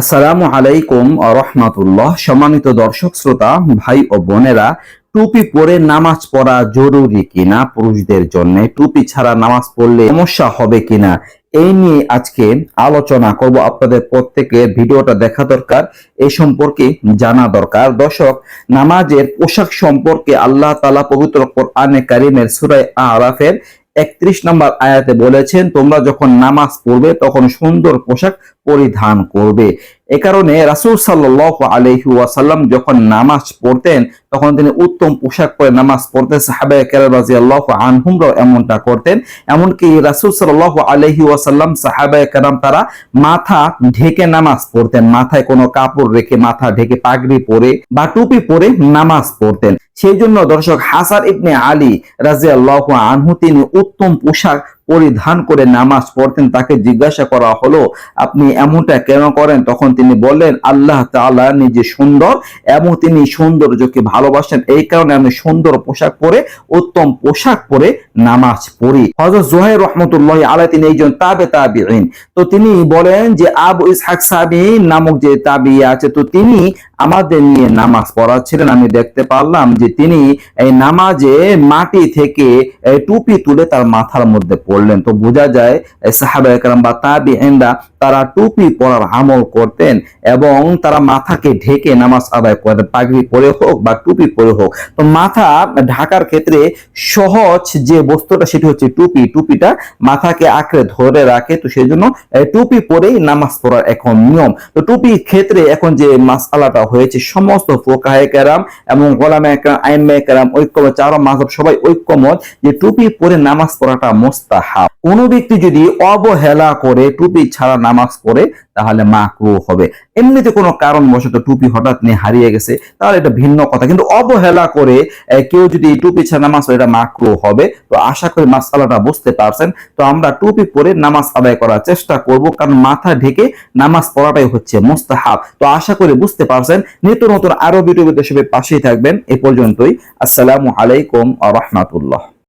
আসসালামু আলাইকুম রহমাতুল্লাহ। সম্মানিত দর্শক, শ্রোতা, ভাই ও বোনেরা, টুপি পরে নামাজ পড়া জরুরি কিনা, পুরুষদের জন্য টুপি ছাড়া নামাজ পড়লে সমস্যা হবে কিনা, এই নিয়ে আজকে আলোচনা করব। আপনাদের প্রত্যেকের ভিডিওটা দেখা দরকার এই সম্পর্কে জানা দরকার। দর্শক, নামাজের পোশাক সম্পর্কে আল্লাহ তালা পবিত্র কোরআনে কারিমের সুরায় আরাফের একত্রিশ নম্বর আয়াতে বলেছেন তোমরা যখন নামাজ পড়বে তখন সুন্দর পোশাক পরিধান করবে। এ কারণে রাসুল সাল্লাহ আলহি ওয়াসাল্লাম যখন নামাজ পড়তেন, তখন তিনি উত্তম পোশাক পরে নামাজ পড়তেন। সাহাবে কেরাজি আল্লাহ আনহুমরাও এমনটা করতেন। এমনকি রাসুল সাল্লাহ আলহি ওয়াসাল্লাম সাহাবে কেরাম তারা মাথা ঢেকে নামাজ পড়তেন। মাথায় কোনো কাপড় রেখে মাথা ঢেকে পাগড়ি পরে বা টুপি পরে নামাজ পড়তেন। সেই জন্য দর্শক হাসান ইবনে আলী রাজি আনহু তিনি উত্তম পোশাক পরিধান করে নামাজ পড়তেন, তাকে জিজ্ঞাসা করা হলো, আপনি এমনটা কেন করেন? তখন তিনি বললেন, আল্লাহ তাআলা নিজে সুন্দর এবং তিনি সৌন্দর্যকে ভালোবাসেন। এই কারণে আমি সুন্দর পোশাক পরে, উত্তম পোশাক পরে নামাজ পড়ি। হযরত জুহাইর রহমতুল্লাহ আলাই তিনি একজন তাবে তাবিঈন। তো তিনি বলেন যে, আবু ইসহাক সাবি নামক যে তাবি আছে, তো তিনি আমাদের নিয়ে নামাজ পড়াচ্ছিলেন। আমি দেখতে পারলাম যে তিনি এই নামাজে মাটি থেকে টুপি তুলে তার মাথার মধ্যে পড়লেন তো বোঝা যায় সাহাবা একরাম বা তাবি তারা টুপি পরার আমল করতেন এবং তারা মাথাকে ঢেকে নামাজ আদায় করতেন পাগড়ি পরে হোক বা টুপি পরে হোক। তো মাথা ঢাকার ক্ষেত্রে সহজ যে বস্তুটা সেটি হচ্ছে টুপি। টুপিটা মাথাকে আঁকড়ে ধরে রাখে। তো সেই জন্য টুপি পরেই নামাজ পড়ার এখন নিয়ম। তো টুপির ক্ষেত্রে এখন যে মাসালাটা হয়েছে, সমস্ত ফোকাহে কেরাম এবং গোলামে কেরাম আইমে কেরাম ঐক্যমত, চার মাঝব সবাই ঐক্যমত যে টুপি পরে নামাজ পড়াটা মোস্তাহাব কোনো ব্যক্তি যদি অবহেলা করে টুপি ছাড়া নামাজ পড়ে, তাহলে মাকরু হবে। এমনিতে কোনো কারণবশত টুপি হঠাৎ নিয়ে হারিয়ে গেছে, তাহলে এটা ভিন্ন কথা। কিন্তু অবহেলা করে কেউ যদি টুপি ছাড়া নামাজ পড়ে, এটা মাকরু হবে। তো আশা করি মাসালাটা বুঝতে পারছেন। তো আমরা টুপি পরে নামাজ আদায় করার চেষ্টা করব, কারণ মাথা ঢেকে নামাজ পড়াটাই হচ্ছে মোস্তাহাব। তো আশা করি বুঝতে পারছেন। নিত্য নতুন আরও ভিডিও সবাই পাশেই থাকবেন। এ পর্যন্তই। আসসালামু আলাইকুম আ